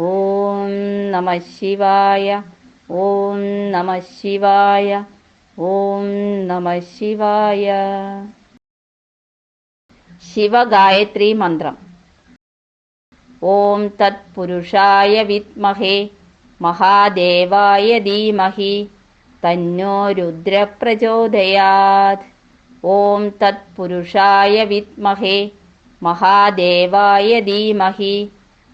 ॐ नमः शिवाय ॐ नमः शिवाय ॐ नमः शिवाय। शिवगायत्रीमन्त्रम् ॐ तत्पुरुषाय विद्महे महादेवाय धीमहि तन्नो रुद्रप्रचोदयात्। ॐ तत्पुरुषाय विद्महे महादेवाय धीमहि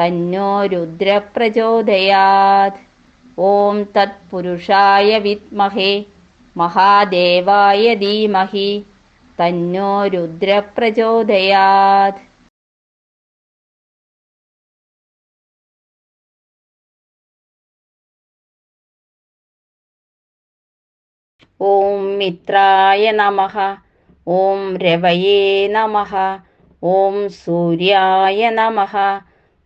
तन्नो रुद्रप्रचोदयात् ॐ तत्पुरुषाय विद्महे महादेवाय धीमहि तन्नो रुद्रप्रचोदयात् ॐ मित्राय नमः ॐ रवये नमः ॐ सूर्याय नमः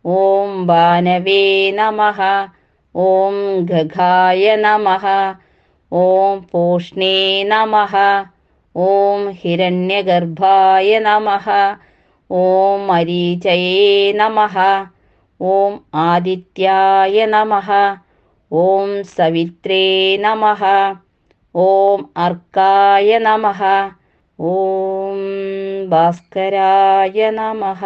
ॐ वानवे नमः, ॐ गघाय नमः, ॐ पोष्णे नमः, ॐ हिरण्यगर्भाय नमः, ॐ मरीचये नमः, ॐ आदित्याय नमः, ॐ सवित्रे नमः, ॐ अर्काय नमः, ॐ भास्कराय नमः।